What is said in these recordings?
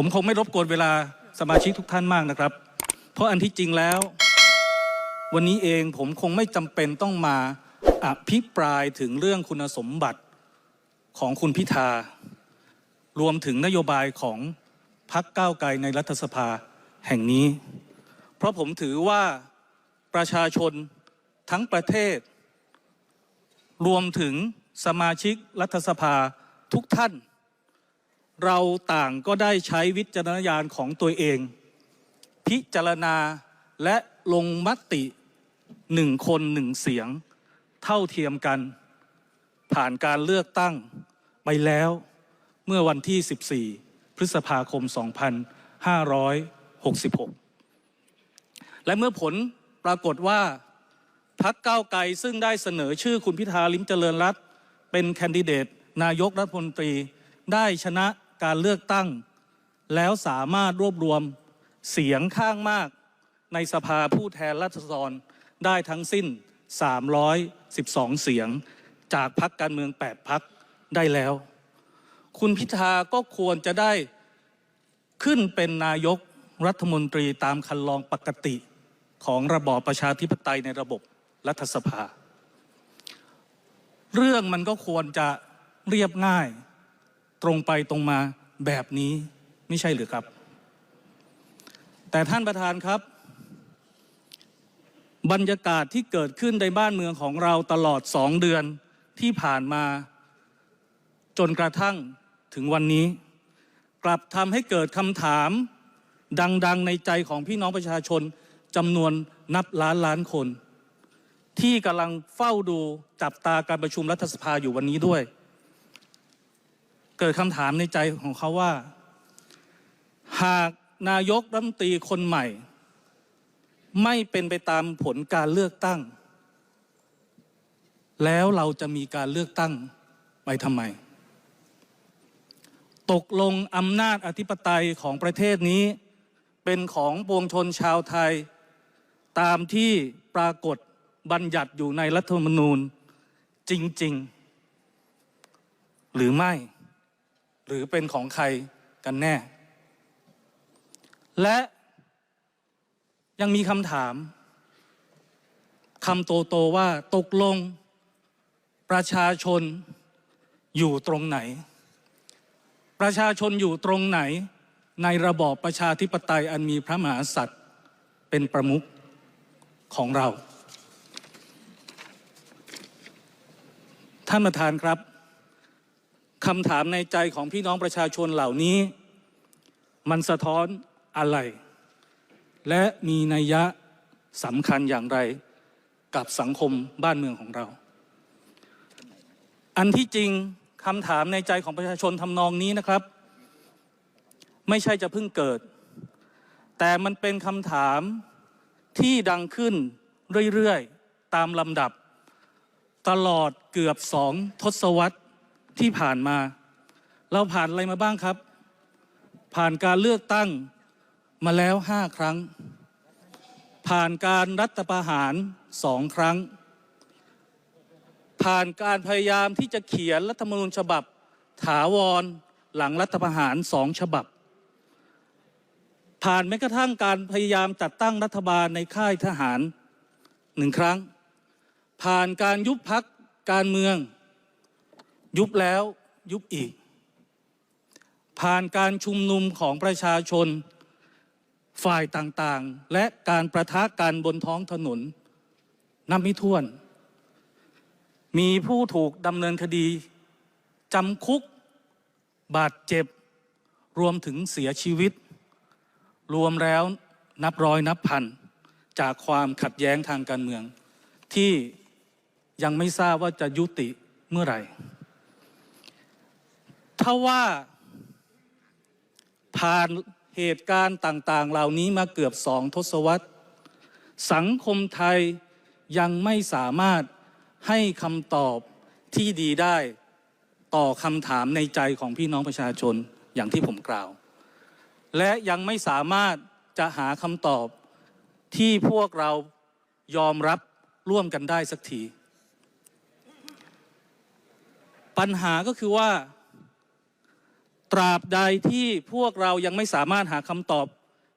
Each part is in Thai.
ผมคงไม่รบกวนเวลาสมาชิกทุกท่านมากนะครับ เพราะอันที่จริงแล้ว วันนี้เองผมคงไม่จำเป็นต้องมาอภิปรายถึงเรื่องคุณสมบัติของคุณพิธา รวมถึงนโยบายของพักก้าวไกลในรัฐสภาแห่งนี้ เพราะผมถือว่าประชาชนทั้งประเทศ รวมถึงสมาชิกรัฐสภาทุกท่าน เราต่างก็ได้ใช้วิจารณญาณของตัวเอง พิจารณาและลงมติหนึ่งคนหนึ่งเสียง เท่าเทียมกัน ผ่านการเลือกตั้งไปแล้วเมื่อวันที่ 14 พฤษภาคม 2566 และเมื่อผลปรากฏว่าพักเก้าวไกลซึ่งได้เสนอชื่อคุณพิธาลิมเจริญรัตน์เป็นแคนดิเดตนายกรัฐมนตรีได้ชนะ การเลือกตั้ง แล้วสามารถรวบรวมเสียงข้างมาก ในสภาผู้แทนราษฎรได้ทั้งสิ้น 312 เสียง จากพักการเมือง 8 พักได้แล้ว คุณพิธาก็ควรจะได้ขึ้นเป็นนายกรัฐมนตรีตามคันลองปกติของระบอบประชาธิปไตยในระบบรัฐสภา เรื่องมันก็ควรจะเรียบง่าย ตรงไปตรงมาแบบนี้ไม่ใช่หรือครับ แต่ท่านประธานครับ บรรยากาศที่เกิดขึ้นในบ้านเมืองของเราตลอดสองเดือนที่ผ่านมา จนกระทั่งถึงวันนี้ กลับทำให้เกิดคำถามดัง ๆ ในใจของพี่น้องประชาชนจำนวนนับล้านล้านคน ที่กำลังเฝ้าดูจับตาการประชุมรัฐสภาอยู่วันนี้ด้วย เกิดคำถามในใจของเขาว่า หากนายกรัฐมนตรีคนใหม่ ไม่เป็นไปตามผลการเลือกตั้ง แล้วเราจะมีการเลือกตั้งไปทำไม ตกลงอำนาจอธิปไตยของประเทศนี้ เป็นของปวงชนชาวไทย ตามที่ปรากฏบัญญัติอยู่ในรัฐธรรมนูญจริง ๆ หรือไม่ หรือเป็นของใครกันแน่ และยังมีคำถามคำโตโตๆว่าตกลงประชาชนอยู่ตรงไหน ประชาชนอยู่ตรงไหน ในระบอบประชาธิปไตยอันมีพระมหากษัตริย์เป็นประมุขของเรา ท่านประธานครับ คำถามในใจของพี่น้องประชาชนเหล่านี้ มันสะท้อนอะไร และมีนัยยะสำคัญอย่างไรกับสังคมบ้านเมืองของเรา อันที่จริงคำถามในใจของประชาชนทำนองนี้นะครับ ไม่ใช่จะเพิ่งเกิด แต่มันเป็นคำถามที่ดังขึ้นเรื่อย ๆ ตามลำดับ ตลอดเกือบสองทศวรรษ ที่ผ่านมา เราผ่านอะไรมาบ้างครับ ผ่านการเลือกตั้งมาแล้วห้าครั้ง ผ่านการรัฐประหารสองครั้ง ผ่านการพยายามที่จะเขียนรัฐธรรมนูญฉบับ ถาวรหลังรัฐประหารสองฉบับ ผ่านแม้กระทั่งการพยายามจัดตั้งรัฐบาลในค่ายทหารหนึ่งครั้ง ผ่านการยุบพักการเมือง ยุบแล้วยุบอีก ผ่านการชุมนุมของประชาชนฝ่ายต่างๆ และการประทะกันบนท้องถนนนับไม่ถ้วน มีผู้ถูกดำเนินคดีจำคุก บาดเจ็บ รวมถึงเสียชีวิต รวมแล้วนับร้อยนับพัน จากความขัดแย้งทางการเมือง ที่ยังไม่ทราบว่าจะยุติเมื่อไหร่าว่า ผ่านเหตุการณ์ต่าง ๆ เหล่านี้มาเกือบสองทศวรรษ สังคมไทยยังไม่สามารถให้คำตอบที่ดีได้ต่อคำถามในใจของพี่น้องประชาชนอย่างที่ผมกล่าว และยังไม่สามารถจะหาคำตอบที่พวกเรายอมรับร่วมกันได้สักที ปัญหาก็คือว่า ตราบใดที่พวกเรายังไม่สามารถหาคำตอบ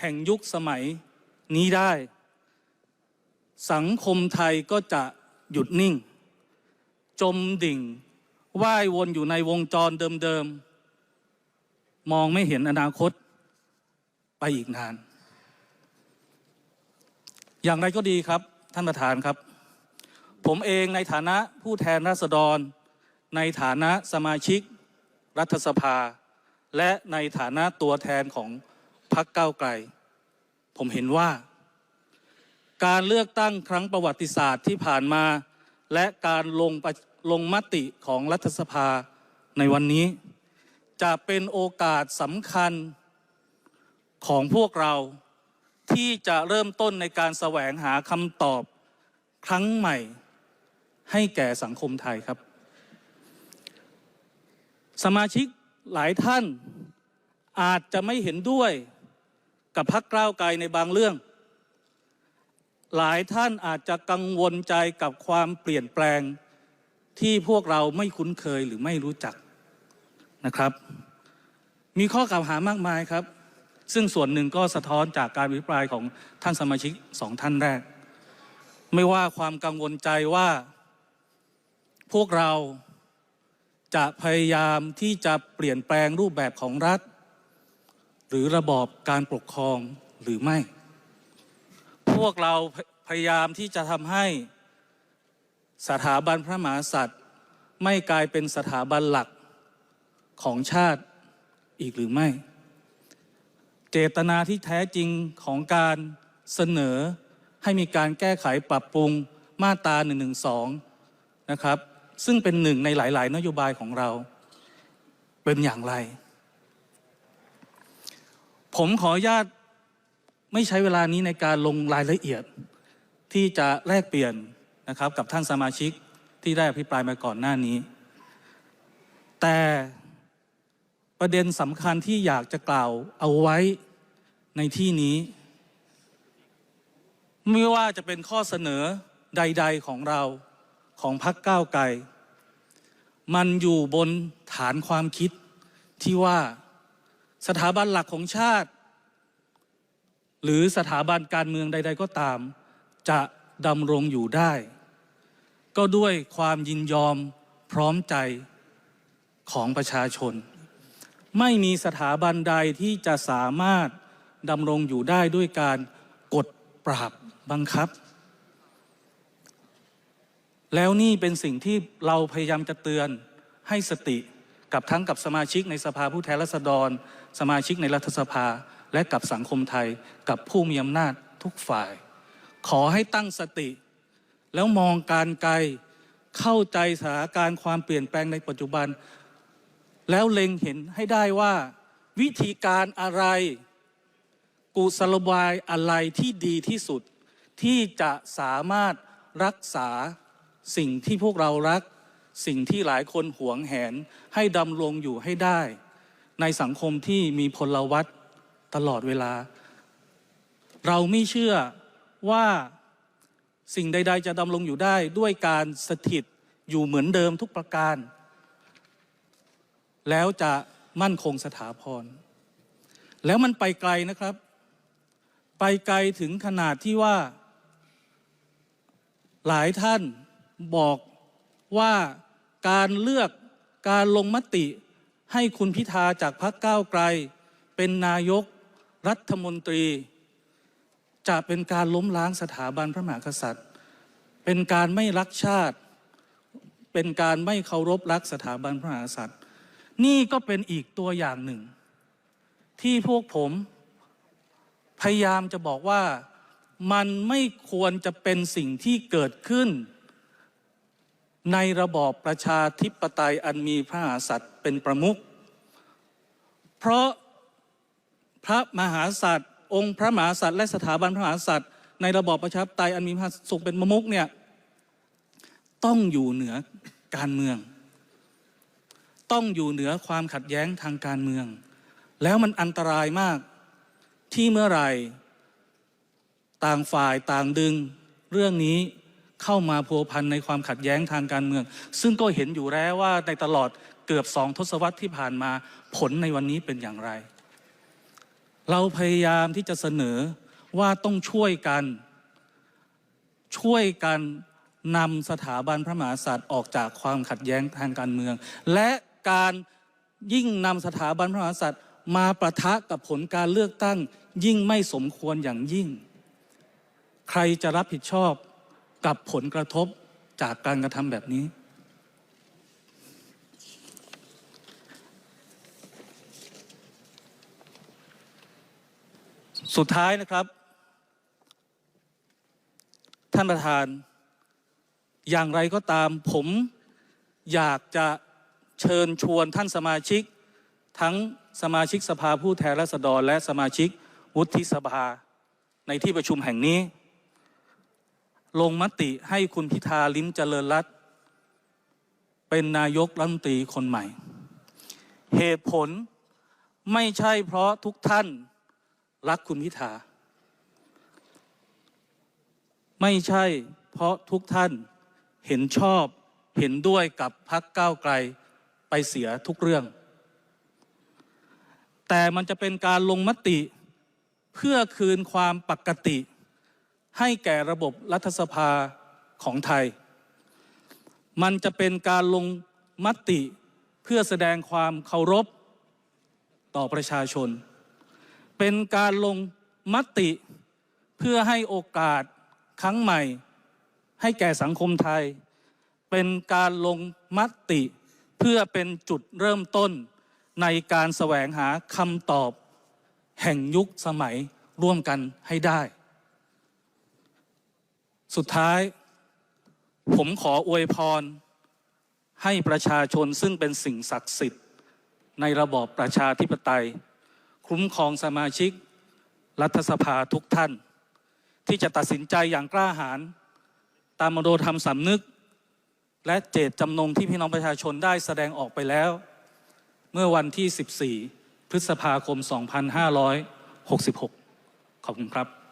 แห่งยุคสมัยนี้ได้ สังคมไทยก็จะหยุดนิ่ง จมดิ่งว่ายวนอยู่ในวงจรเดิมๆ มองไม่เห็นอนาคตไปอีกนาน อย่างไรก็ดีครับท่านประธานครับ ผมเองในฐานะผู้แทนราษฎร ในฐานะสมาชิกรัฐสภา และในฐานะตัวแทนของพรรคก้าวไกล ผมเห็นว่า การเลือกตั้งครั้งประวัติศาสตร์ที่ผ่านมา และการลงประลงมติของรัฐสภาในวันนี้ จะเป็นโอกาสสำคัญของพวกเราที่จะเริ่มต้นในการแสวงหาคำตอบครั้งใหม่ให้แก่สังคมไทยครับ สมาชิก หลายท่านอาจจะไม่เห็นด้วยกับพรรคก้าวไกลในบางเรื่อง หลายท่านอาจจะกังวลใจกับความเปลี่ยนแปลงที่พวกเราไม่คุ้นเคยหรือไม่รู้จักนะครับ มีข้อกล่าวหามากมายครับ ซึ่งส่วนหนึ่งก็สะท้อนจากการอภิปรายของท่านสมาชิกสองท่านแรก ไม่ว่าความกังวลใจว่าพวกเรา จะพยายามที่จะเปลี่ยนแปลงรูปแบบของรัฐ หรือระบอบการปกครองหรือไม่ พวกเราพยายามที่จะทำให้สถาบันพระมหากษัตริย์ ไม่กลายเป็นสถาบันหลักของชาติอีกหรือไม่ เจตนาที่แท้จริงของการเสนอให้มีการแก้ไขปรับปรุงมาตรา1นึนะครับ ซึ่งเป็นหนึ่งในหลาย ๆ นโยบายของเรา เป็นอย่างไร ผมขออนุญาตไม่ใช้เวลานี้ในการลงรายละเอียด ที่จะแลกเปลี่ยนนะครับกับท่านสมาชิกที่ได้อภิปรายมาก่อนหน้านี้ แต่ประเด็นสำคัญที่อยากจะกล่าวเอาไว้ในที่นี้ ไม่ว่าจะเป็นข้อเสนอใด ๆของเรา ของพรรคก้าวไกล มันอยู่บนฐานความคิดที่ว่าสถาบันหลักของชาติ หรือสถาบันการเมืองใด ๆ ก็ตาม จะดำรงอยู่ได้ ก็ด้วยความยินยอมพร้อมใจของประชาชน ไม่มีสถาบันใดที่จะสามารถดำรงอยู่ได้ด้วยการกดปราบบังคับ แล้วนี่เป็นสิ่งที่เราพยายามจะเตือนให้สติกับทั้งกับสมาชิกในสภาผู้แทนราษฎร สมาชิกในรัฐสภา และกับสังคมไทย กับผู้มีอำนาจทุกฝ่าย ขอให้ตั้งสติ แล้วมองการไกลเข้าใจสถานการณ์ความเปลี่ยนแปลงในปัจจุบัน แล้วเล็งเห็นให้ได้ว่า วิธีการอะไร กุศลบายอะไรที่ดีที่สุด ที่จะสามารถรักษา สิ่งที่พวกเรารัก สิ่งที่หลายคนหวงแหนให้ดำรงอยู่ให้ได้ ในสังคมที่มีพลวัตตลอดเวลา เราไม่เชื่อว่าสิ่งใด ๆ จะดำรงอยู่ได้ด้วยการสถิตอยู่เหมือนเดิมทุกประการ แล้วจะมั่นคงสถาพร แล้วมันไปไกลนะครับ ไปไกลถึงขนาดที่ว่า หลายท่าน บอกว่าการเลือกการลงมติให้คุณพิธาจากพรรคก้าวไกล เป็นนายกรัฐมนตรี จะเป็นการล้มล้างสถาบันพระมหากษัตริย์ เป็นการไม่รักชาติ เป็นการไม่เคารพรักสถาบันพระมหากษัตริย์ นี่ก็เป็นอีกตัวอย่างหนึ่ง ที่พวกผมพยายามจะบอกว่ามันไม่ควรจะเป็นสิ่งที่เกิดขึ้น ในระบอบประชาธิปไตยอันมีพระมหากษัตริย์เป็นประมุข เพราะพระมหากษัตริย์ องค์พระมหากษัตริย์และสถาบันพระมหากษัตริย์ ในระบอบประชาธิปไตยอันมีพระทรงเป็นประมุขเนี่ยต้องอยู่เหนือการเมือง ต้องอยู่เหนือความขัดแย้งทางการเมือง แล้วมันอันตรายมากที่เมื่อไหร่ ต่างฝ่ายต่างดึงเรื่องนี้ เข้ามาพัวพันในความขัดแย้งทางการเมือง ซึ่งก็เห็นอยู่แล้วว่าในตลอดเกือบสองทศวรรษที่ผ่านมาผลในวันนี้เป็นอย่างไร เราพยายามที่จะเสนอว่าต้องช่วยกัน ช่วยกันนำสถาบันพระมหากษัตริย์ออกจากความขัดแย้งทางการเมือง และการยิ่งนำสถาบันพระมหากษัตริย์มาประทะกับผลการเลือกตั้งยิ่งไม่สมควรอย่างยิ่ง ใครจะรับผิดชอบ กับผลกระทบจากการกระทำแบบนี้ สุดท้ายนะครับ ท่านประธาน อย่างไรก็ตามผมอยากจะเชิญชวนท่านสมาชิก ทั้งสมาชิกสภาผู้แทนราษฎรและสมาชิกวุฒิสภาในที่ประชุมแห่งนี้ ลงมติให้คุณพิธาลิ้มเจริญรัตน์เป็นนายกรัฐมนตรีคนใหม่ เหตุผลไม่ใช่เพราะทุกท่านรักคุณพิธา ไม่ใช่เพราะทุกท่านเห็นชอบเห็นด้วยกับพักก้าวไกลไปเสียทุกเรื่อง แต่มันจะเป็นการลงมติเพื่อคืนความปกติ ให้แก่ระบบรัฐสภาของไทย มันจะเป็นการลงมติเพื่อแสดงความเคารพต่อประชาชน เป็นการลงมติเพื่อให้โอกาสครั้งใหม่ ให้แก่สังคมไทย เป็นการลงมติเพื่อเป็นจุดเริ่มต้นในการแสวงหาคำตอบแห่งยุคสมัยร่วมกันให้ได้ สุดท้าย ผมขออวยพร ให้ประชาชนซึ่งเป็นสิ่งศักดิ์สิทธิ์ ในระบอบประชาธิปไตย คุ้มครองสมาชิก รัฐสภาทุกท่าน ที่จะตัดสินใจอย่างกล้าหาญตามมโนธรรมสำนึก และเจตจำนงที่พี่น้องประชาชนได้แสดงออกไปแล้ว เมื่อวันที่ 14 พฤษภาคม 2566 ขอบคุณครับ